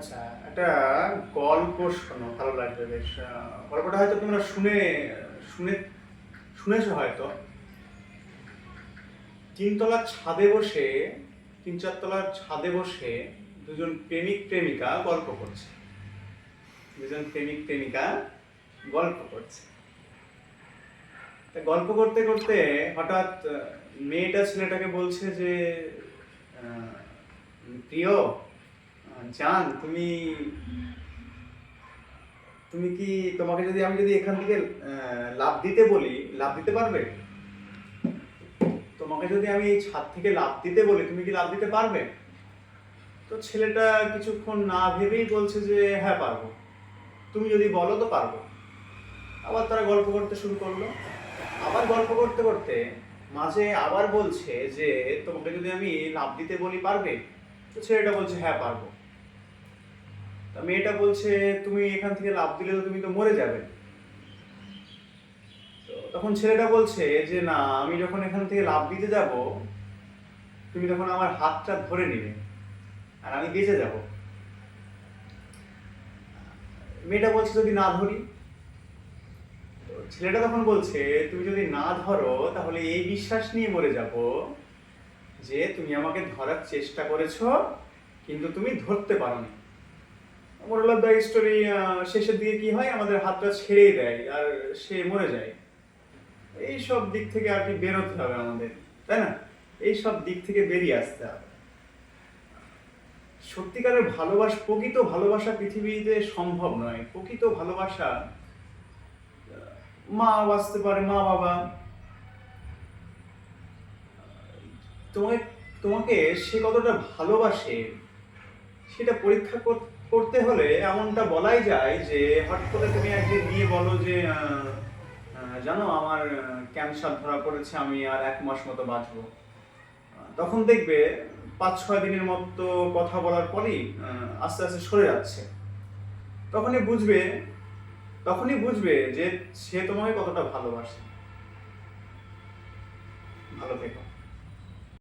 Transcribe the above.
আচ্ছা একটা গল্প শোনো, ভালো লাগবে বেশ। গল্পটা হয়তো তোমরা শুনে শুনে, শুনেছো হয়তো। তিনতলার ছাদে বসে তিন চারতলার ছাদে বসে দুজন প্রেমিক, প্রেমিকা গল্প করছে। দুজন প্রেমিক, প্রেমিকা গল্প করছে। তা গল্প করতে করতে হঠাৎ মেয়েটা ছেলেটাকে বলছে যে প্রিয় জান, তুমি তুমি কি তোমাকে যদি আমি যদি এখান থেকে লাভ দিতে বলি লাভ দিতে পারবে? তোমাকে যদি আমি এই ছাদ থেকে লাভ দিতে বলি, তুমি কি লাভ দিতে পারবে? তো ছেলেটা কিছুক্ষণ না ভেবেই বলছে যে হ্যাঁ পারব। তুমি যদি বলো তো পারব। আবার তারা গল্প করতে শুরু করল। আবার গল্প করতে করতে মাঝে আবার বলছে যে, তোমাকে যদি আমি লাভ দিতে বলি, পারবে? তো ছেলেটা বলছে হ্যাঁ পারব। মেয়েটা বলছে, তুমি এখান থেকে লাভ দিলে তো তুমি তো মরে যাবে। তখন ছেলেটা বলছে যে, না, আমি যখন এখান থেকে লাভ দিতে যাব, তুমি তখন আমার হাতটা ধরে নিবে আর আমি বেঁচে যাব। মেয়েটা বলছে, যদি না ধরি? ছেলেটা তখন বলছে, তুমি যদি না ধরো, তাহলে এই বিশ্বাস নিয়ে মরে যাব যে, তুমি আমাকে ধরার চেষ্টা করেছ, কিন্তু তুমি ধরতে পারোনি। মোরাল অফ দ্য স্টোরি শেষের দিকে কি হয়, আমাদের হাতটা ছেড়েই দেয় আর সে মরে যায়। এই সব দিক থেকে আর কি বেরোতে হবে আমাদের, তাই না? এই সব দিক থেকে বেরিয়ে আসতে হবে। সত্যিকারের ভালোবাসা, প্রকৃত ভালোবাসা পৃথিবীতে সম্ভব নয়। প্রকৃত ভালোবাসা, মা বাঁচতে পারে, মা বাবা। তোমাকে তোমাকে সে কতটা ভালোবাসে, সেটা পরীক্ষা কর- করতে হলে এমনটা বলাই যায় যে, হঠাৎ করে তুমি একদিন গিয়ে বলো যে জানো আমার ক্যান্সার ধরা পড়েছে, আমি আর এক মাস মতো বাঁচবো। তখন দেখবে পাঁচ ছয় দিনের মতো কথা বলার পরেই আস্তে আস্তে সরে যাচ্ছে। তখনই বুঝবে তখনই বুঝবে যে সে তোমাকে কতটা ভালোবাসে। ভালো থেকো।